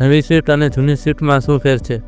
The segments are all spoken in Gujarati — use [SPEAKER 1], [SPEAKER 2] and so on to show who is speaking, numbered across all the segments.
[SPEAKER 1] નવી સ્વિફ્ટ અને જૂની સ્વિફ્ટમાં શું ફેર છે?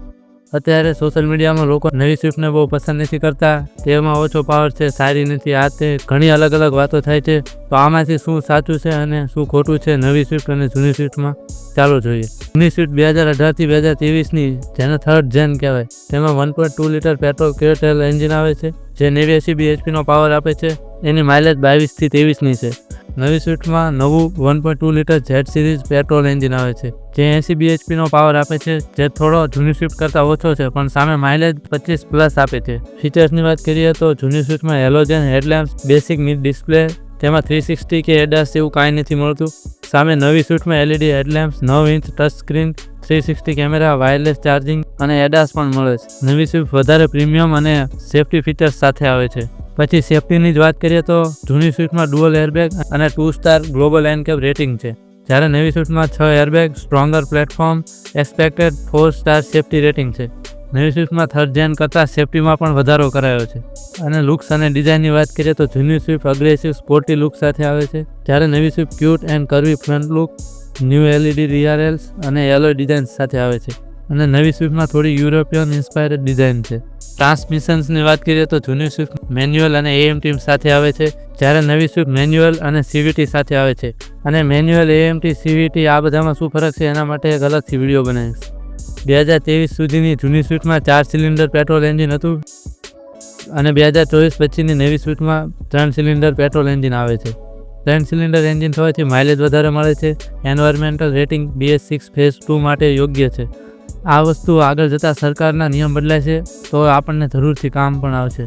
[SPEAKER 1] અત્યારે સોશિયલ મીડિયામાં લોકો નવી સ્વિફ્ટને બહુ પસંદ નથી કરતા. તેમાં ઓછો પાવર છે, સારી નથી. આ તે ઘણી અલગ અલગ વાતો થાય છે. તો આમાંથી શું સાચું છે અને શું ખોટું છે નવી સ્વિફ્ટ અને જૂની સ્વિફ્ટમાં ચાલો જોઈએ. જૂની સ્વિફ્ટ બે હજાર અઢારથી બે હજાર ત્રેવીસની, જેને થર્ડ જેન કહેવાય. તેમાં one point two litre petrol કેરટેલ engine આવે છે, જે નેવ્યાસી બીએચપીનો પાવર આપે છે. એની માઇલેજ બાવીસથી ત્રેવીસની છે. નવી સ્વિફ્ટમાં નવું one point two litre jet series petrol engine આવે છે, જે એંસી બીએચપીનો પાવર આપે છે, જે થોડો જૂની સ્વિફ્ટ કરતાં ઓછો છે, પણ સામે માઇલેજ પચીસ પ્લસ આપે છે. ફીચર્સની વાત કરીએ તો જૂની સ્વિફ્ટમાં halogen headlamps basic mid display તેમાં થ્રી સિક્સટી કે એડાસ જેવું કાંઈ નથી મળતું. સામે નવી સ્વિફ્ટમાં એલઈડી હેડલેમ્પ્સ નવ inch touch screen three sixty camera wireless charging અને એડાસ પણ મળે છે. નવી સ્વિફ્ટ વધારે પ્રીમિયમ અને સેફ્ટી ફીચર્સ સાથે આવે છે. પછી સેફ્ટીની જ વાત કરીએ તો જૂની સ્વિફ્ટમાં ડુઅલ એરબેગ અને two star global NCAP rating છે. જ્યારે નવી સ્વિફ્ટમાં છ airbag stronger platform expected four star safety rating છે. નવી સ્વિફ્ટમાં થર્ડ જેન કરતાં સેફ્ટીમાં પણ વધારો કરાયો છે. અને લુક્સ અને ડિઝાઇનની વાત કરીએ તો જૂની સ્વિફ્ટ અગ્રેસિવ સ્પોર્ટી લુક સાથે આવે છે. જ્યારે નવી સ્વિફ્ટ ક્યુટ એન્ડ કરવી ફ્રન્ટ લુક ન્યૂ એલઈડી રિયારેલ્સ અને એલોય ડિઝાઇન્સ સાથે આવે છે. અને નવી સ્વિફ્ટમાં થોડી યુરોપિયન ઇન્સ્પાયર્ડ ડિઝાઇન છે. ટ્રાન્સમિશન્સની વાત કરીએ તો જૂની સ્વિફ્ટ મેન્યુઅલ અને એએમ ટીમ સાથે આવે છે, જ્યારે નવી સ્વિફ્ટ મેન્યુઅલ અને સીવીટી સાથે આવે છે. અને મેન્યુઅલ એએમટી સીવીટી આ બધામાં શું ફરક છે એના માટે એક અલગથી વીડિયો બનાવીશ. બે હજાર ત્રેવીસ સુધીની જૂની સ્વિફ્ટમાં ચાર સિલિન્ડર પેટ્રોલ એન્જિન હતું અને બે હજાર ચોવીસ પછીની નવી સ્વિફ્ટમાં ત્રણ સિલિન્ડર પેટ્રોલ એન્જિન આવે છે. ત્રણ સિલિન્ડર એન્જિન થવાથી માઇલેજ વધારે મળે છે. Environmental rating BS six phase two માટે યોગ્ય છે. આ વસ્તુ આગળ જતાં સરકારના નિયમ બદલાય છે, તો આપણને જરૂરથી કામ પણ આવશે.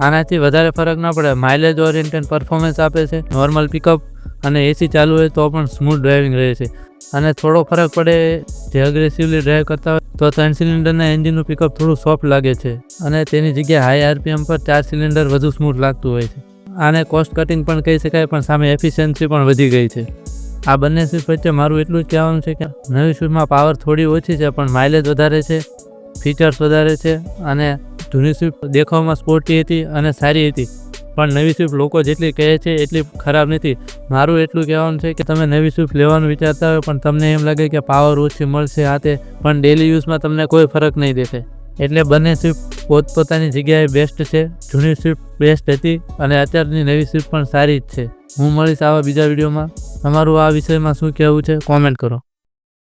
[SPEAKER 1] આનાથી વધારે ફરક ન પડે. માઇલેજ ઓરિએન્ટેડ પરફોર્મન્સ આપે છે નોર્મલ પિકઅપ અને એસી ચાલુ હોય તો પણ સ્મૂથ ડ્રાઇવિંગ રહે છે. અને થોડો ફરક પડે જે અગ્રેસિવલી ડ્રાઈવ કરતા હોય, તો ત્રણ સિલિન્ડરના એન્જિનનું પિકઅપ થોડું સોફ્ટ લાગે છે અને તેની જગ્યાએ હાઈ આરપીએમ પર ચાર સિલિન્ડર વધુ સ્મૂથ લાગતું હોય છે. આને કોસ્ટ કટિંગ પણ કહી શકાય, પણ સામે એફિશિયન્સી પણ વધી ગઈ છે. આ બંને સ્વિફ્ટ વચ્ચે મારું એટલું જ કહેવાનું છે કે નવી સ્વિફ્ટમાં પાવર થોડી ઓછી છે, પણ માઇલેજ વધારે છે ફીચર્સ વધારે છે અને જૂની સ્વિફ્ટ દેખાવમાં સ્પોર્ટી હતી અને સારી હતી. પણ નવી સ્વિફ્ટ લોકો જેટલી કહે છે એટલી ખરાબ નથી. મારું એટલું કહેવાનું છે કે તમે નવી સ્વિફ્ટ લેવાનું વિચારતા હોય, પણ તમને એમ લાગે કે પાવર ઓછી મળશે આ તે, પણ ડેલી યુઝમાં તમને કોઈ ફરક નહીં દેશે એટલે બંને સ્વિફ્ટ પોતપોતાની જગ્યાએ બેસ્ટ છે, જૂની સ્વિફ્ટ બેસ્ટ હતી અને અત્યારની નવી સ્વિફ્ટ પણ સારી જ છે. હું મળીશ આવા બીજા વિડીયોમાં. તમારું આ વિષયમાં શું કહેવું છે? કોમેન્ટ કરો.